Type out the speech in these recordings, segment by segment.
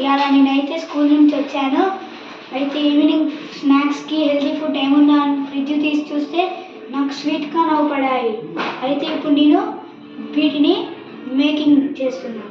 ఇవాళ నేనైతే స్కూల్ నుంచి వచ్చాను. అయితే ఈవినింగ్ స్నాక్స్కి హెల్తీ ఫుడ్ ఏముందా అని ఫ్రిడ్జ్ తీసి చూస్తే నాకు స్వీట్గా నవ్వుపడాయి. అయితే ఇప్పుడు నేను వీటిని మేకింగ్ చేస్తున్నాను.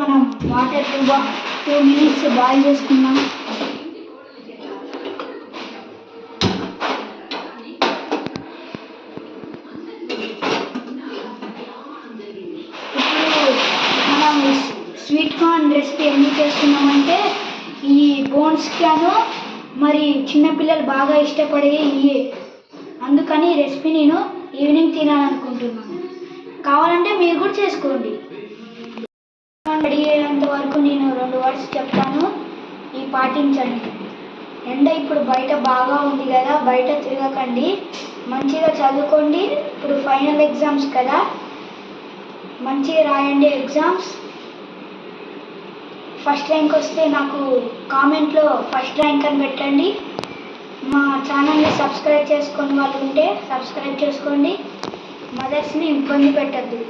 మనం వాటర్ టూ బా టూ మినిట్స్ బాయిల్ చేసుకుందాం. ఇప్పుడు మనం స్వీట్ కార్న్ రెసిపీ ఎందుకు చేస్తున్నామంటే ఈ బోన్స్ క్యాను మరి చిన్నపిల్లలు బాగా ఇష్టపడే ఇవి అందుకని ఈ రెసిపీ నేను ఈవినింగ్ తినాలనుకుంటున్నాను. కావాలంటే మీరు కూడా చేసుకోండి. రెడీ అయ్యేంత వరకు నేను రెండు వర్డ్స్ చెప్తాను. ఈ పాటించండి. ఎండ ఇప్పుడు బయట బాగా ఉంది కదా బయట తిరగకండి. మంచిగా చదువుకోండి. ఇప్పుడు ఫైనల్ ఎగ్జామ్స్ కదా. మంచిగా రాయండి ఎగ్జామ్స్. ఫస్ట్ ర్యాంక్ వస్తే నాకు కామెంట్లో ఫస్ట్ ర్యాంక్ అని పెట్టండి. మా ఛానల్ని సబ్స్క్రైబ్ చేసుకుని వాళ్ళు ఉంటే సబ్స్క్రైబ్ చేసుకోండి. మదర్స్ని ఇబ్బంది పెట్టద్దు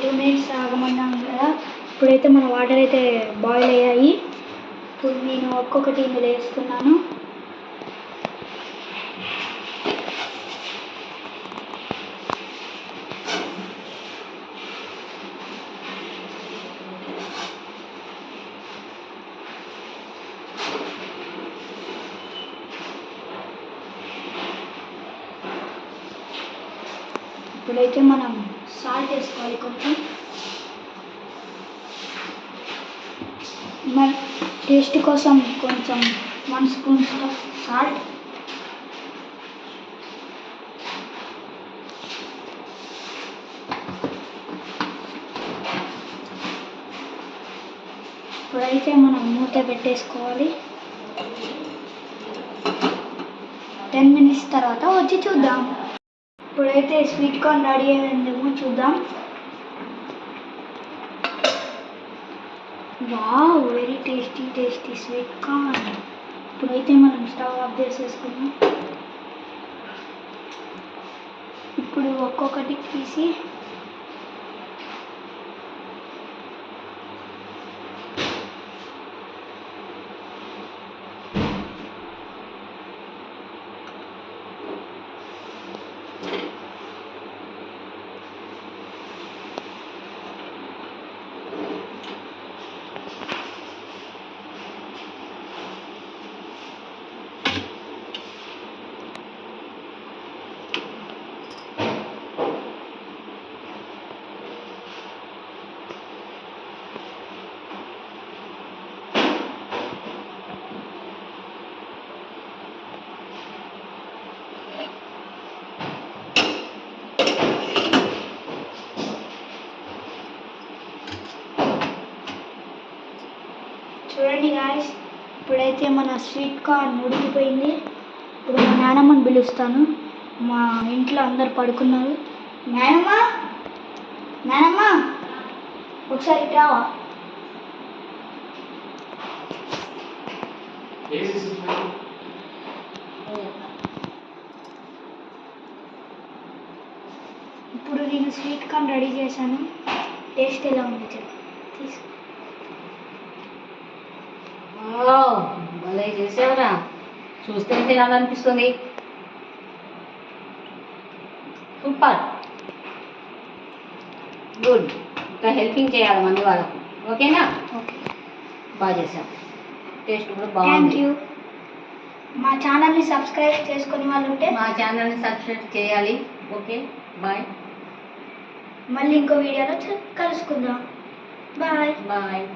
టూ మినిట్స్ ఆగమన్నాం కదా ఇప్పుడైతే మన వాటర్ అయితే బాయిల్ అయ్యాయి. ఇప్పుడు నేను ఒక్కొక్కటి ఇందులో వేస్తున్నాను. ఇప్పుడైతే మనం సాల్ట్ వేసుకోవాలి కొంచెం మరి టేస్ట్ కోసం కొంచెం వన్ స్పూన్ సాల్ట్. ఇప్పుడైతే మనం మూత పెట్టేసుకోవాలి. టెన్ మినిట్స్ తర్వాత వచ్చి చూద్దాం. ఇప్పుడైతే స్వీట్ కార్న్ రెడీ అయిందేమో చూద్దాం. Wow very tasty tasty sweet corn. ఇప్పుడైతే మనం స్టవ్ ఆఫ్ చేసేసుకున్నాం ఇప్పుడు ఒక్కొక్కటి తీసి చూడండి గాయస్ ఇప్పుడైతే మన స్వీట్ కార్న్ ఉడికిపోయింది ఇప్పుడు మా నానమ్మని పిలుస్తాను. మా ఇంట్లో అందరు పడుకున్నారు. నానమ్మ? నానమ్మ? ఒకసారి రావా? ఇప్పుడు నేను స్వీట్ కార్న్ రెడీ చేశాను. టేస్ట్ ఎలా ఉంది చెప్పు? తీసుకో. భలే చేసావురా. చూస్తే తినాలనిపిస్తుంది సూపర్. గుడ్. ఇంకా హెల్పింగ్ చేయాలి మంది వాళ్ళకు. ఓకేనా? ఓకే. బాగా చేసావు టేస్ట్ కూడా బాగుంది. మా ఛానల్ని సబ్స్క్రైబ్ చేసుకునే వాళ్ళు ఉంటే మా ఛానల్ని సబ్స్క్రైబ్ చేయాలి. ఓకే. బాయ్. మళ్ళీ ఇంకో వీడియోలో కలుసుకుందాం. బాయ్. బాయ్.